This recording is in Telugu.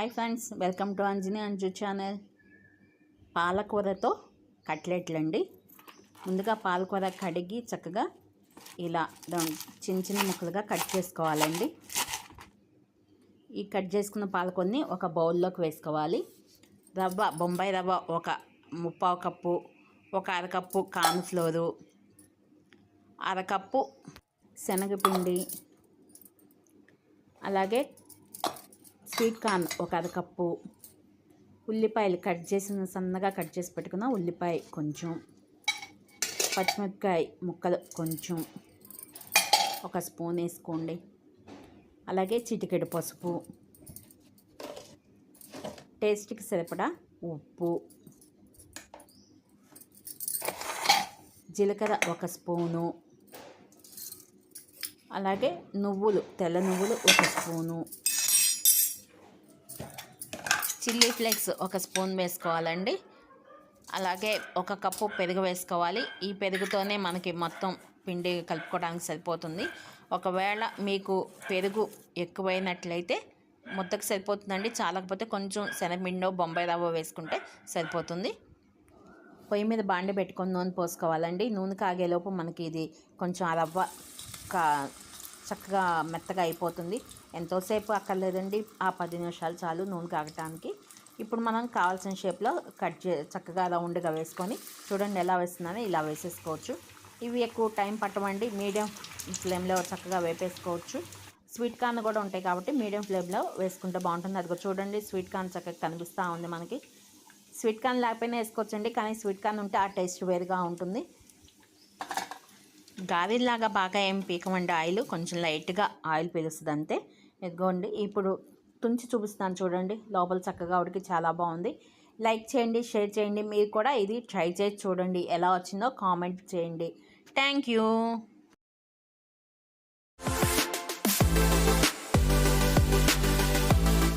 Hi friends welcome to Anjani Anju channel. పాలకూరతో కట్లెట్లు అండి ముందుగా పాలకూర కడిగి చక్కగా ఇలా చిన్న చిన్న ముక్కలుగా కట్ చేసుకోవాలండి. ఈ కట్ చేసుకున్న పాలకూరని ఒక బౌల్లోకి వేసుకోవాలి. రవ్వ బొంబాయి రవ్వ ఒక ముప్పావు కప్పు ఒక అరకప్పు కార్న్ఫ్లోరు అరకప్పు శనగపిండి అలాగే స్వీట్ కార్న్ ఒక అరకప్పు ఉల్లిపాయలు కట్ చేసిన సన్నగా కట్ చేసి పెట్టుకున్న ఉల్లిపాయ కొంచెం పచ్చిమిరపకాయ ముక్కలు కొంచెం ఒక స్పూన్ వేసుకోండి. అలాగే చిటికెడు పసుపు టేస్ట్కి సరిపడా ఉప్పు జీలకర్ర ఒక స్పూను అలాగే నువ్వులు తెల్ల నువ్వులు ఒక స్పూను. చిల్లీ ఫ్లేక్స్ ఒక స్పూన్ వేసుకోవాలండి. అలాగే ఒక కప్పు పెరుగు వేసుకోవాలి. ఈ పెరుగుతోనే మనకి మొత్తం పిండి కలుపుకోవడానికి సరిపోతుంది. ఒకవేళ మీకు పెరుగు ఎక్కువైనట్లయితే ముద్దకు సరిపోతుందండి. చాలకపోతే కొంచెం శనగపిండో బొంబాయి రవ్వ వేసుకుంటే సరిపోతుంది. పొయ్యి మీద బాండి పెట్టుకొని నూనె పోసుకోవాలండి. నూనె కాగేలోపు మనకి ఇది కొంచెం ఆ రవ్వ కా చక్కగా మెత్తగా అయిపోతుంది. ఎంతోసేపు అక్కర్లేదండి. ఆ పది నిమిషాలు చాలు నూనె కాగటానికి. ఇప్పుడు మనం కావాల్సిన షేప్లో కట్ చే చక్కగా రౌండ్గా వేసుకొని చూడండి ఎలా వేస్తున్నానో ఇలా వేసేసుకోవచ్చు. ఇవి ఎక్కువ టైం పట్టమండి మీడియం ఫ్లేమ్లో చక్కగా వేపేసుకోవచ్చు. స్వీట్ కార్న్ కూడా ఉంటాయి కాబట్టి మీడియం ఫ్లేమ్లో వేసుకుంటే బాగుంటుంది. అదిగో చూడండి స్వీట్ కార్న్ చక్కగా కనిపిస్తూ ఉంది మనకి. స్వీట్ కార్న్ లేకపోయినా వేసుకోవచ్చండి. కానీ స్వీట్ కార్న్ ఉంటే ఆ టేస్ట్ వేరుగా ఉంటుంది. గావిలాగా బాగా ఏం పీకమండి ఆయిల్ కొంచెం లైట్గా ఆయిల్ పీలుస్తుంది అంతే ఇదిగోండి ఇప్పుడు తుంచి చూపిస్తాను చూడండి లోపల చక్కగా ఉడికి చాలా బాగుంది. లైక్ చేయండి షేర్ చేయండి మీరు కూడా ఇది ట్రై చేసి చూడండి ఎలా వచ్చిందో కామెంట్ చేయండి. Thank you.